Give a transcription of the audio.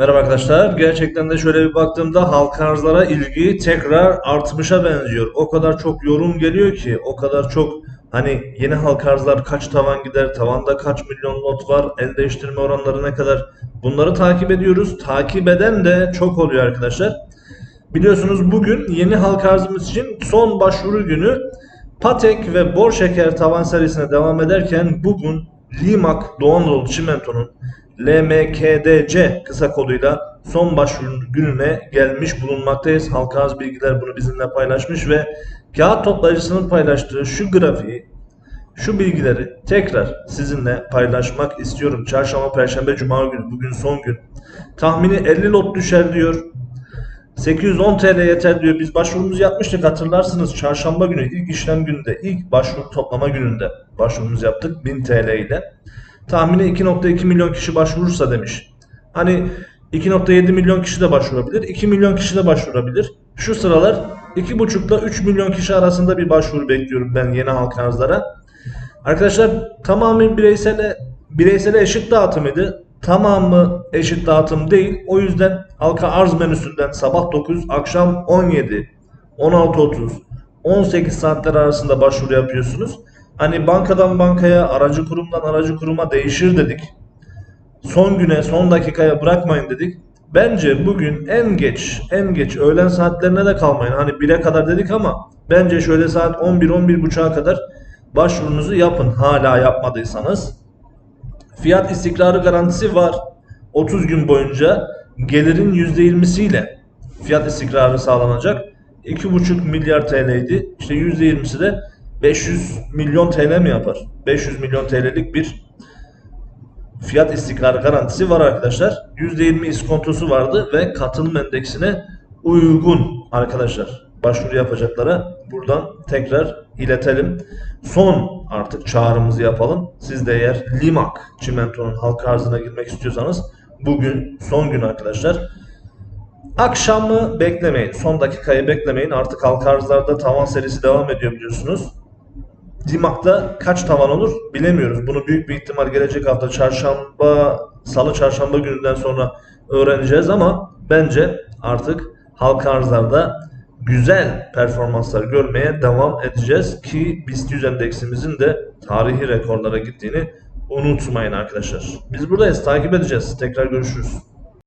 Merhaba arkadaşlar. Gerçekten de şöyle bir baktığımda halka arzlara ilgi tekrar artmışa benziyor. O kadar çok yorum geliyor ki, o kadar çok hani yeni halka arzlar kaç tavan gider, tavanda kaç milyon lot var, el değiştirme oranları ne kadar bunları takip ediyoruz. Takip eden de çok oluyor arkadaşlar. Biliyorsunuz bugün yeni halka arzımız için son başvuru günü Patek ve Bor Şeker tavan serisine devam ederken bugün Limak Doğu Çimento'nun LMKDC kısa koduyla son başvuru gününe gelmiş bulunmaktayız. Halka arz bilgiler bunu bizimle paylaşmış ve kağıt toplayıcısının paylaştığı şu grafiği şu bilgileri tekrar sizinle paylaşmak istiyorum. Çarşamba, Perşembe, Cuma günü bugün son gün. Tahmini 50 lot düşer diyor. 810 TL yeter diyor. Biz başvurumuzu yapmıştık hatırlarsınız. Çarşamba günü ilk işlem gününde, ilk başvuru toplama gününde başvurumuzu yaptık 1000 TL ile. Tahmini 2.2 milyon kişi başvurursa demiş. Hani 2.7 milyon kişi de başvurabilir, 2 milyon kişi de başvurabilir. Şu sıralar 2.5 ile 3 milyon kişi arasında bir başvuru bekliyorum ben yeni halka arzlara. Arkadaşlar tamamen bireysele, bireysele eşit dağıtımıydı. Tamamı eşit dağıtım değil. O yüzden halka arz menüsünden sabah 9, akşam 17, 16.30, 18 saatler arasında başvuru yapıyorsunuz. Hani bankadan bankaya, aracı kurumdan aracı kuruma değişir dedik. Son güne, son dakikaya bırakmayın dedik. Bence bugün en geç, en geç öğlen saatlerine de kalmayın. Hani 1'e kadar dedik ama bence şöyle saat 11-11.30'a kadar başvurunuzu yapın hala yapmadıysanız. Fiyat istikrarı garantisi var. 30 gün boyunca gelirin %20'siyle fiyat istikrarı sağlanacak. 2,5 milyar TL'ydi. İşte %20'si de 500 milyon TL mi yapar? 500 milyon TL'lik bir fiyat istikrarı garantisi var arkadaşlar. %20 iskontosu vardı ve katılım endeksine uygun arkadaşlar. Başvuru yapacaklara buradan tekrar iletelim. Son artık çağrımızı yapalım. Siz de eğer Limak çimentonun halka arzına girmek istiyorsanız bugün son gün arkadaşlar. Akşamı beklemeyin. Son dakikayı beklemeyin. Artık halka arzlarda tavan serisi devam ediyor biliyorsunuz. Dimak'ta kaç tavan olur bilemiyoruz. Bunu büyük bir ihtimal gelecek hafta çarşamba, salı çarşamba gününden sonra öğreneceğiz ama bence artık halka arzlarda güzel performanslar görmeye devam edeceğiz ki BIST 100 endeksimizin de tarihi rekorlara gittiğini unutmayın arkadaşlar. Biz buradayız, takip edeceğiz. Tekrar görüşürüz.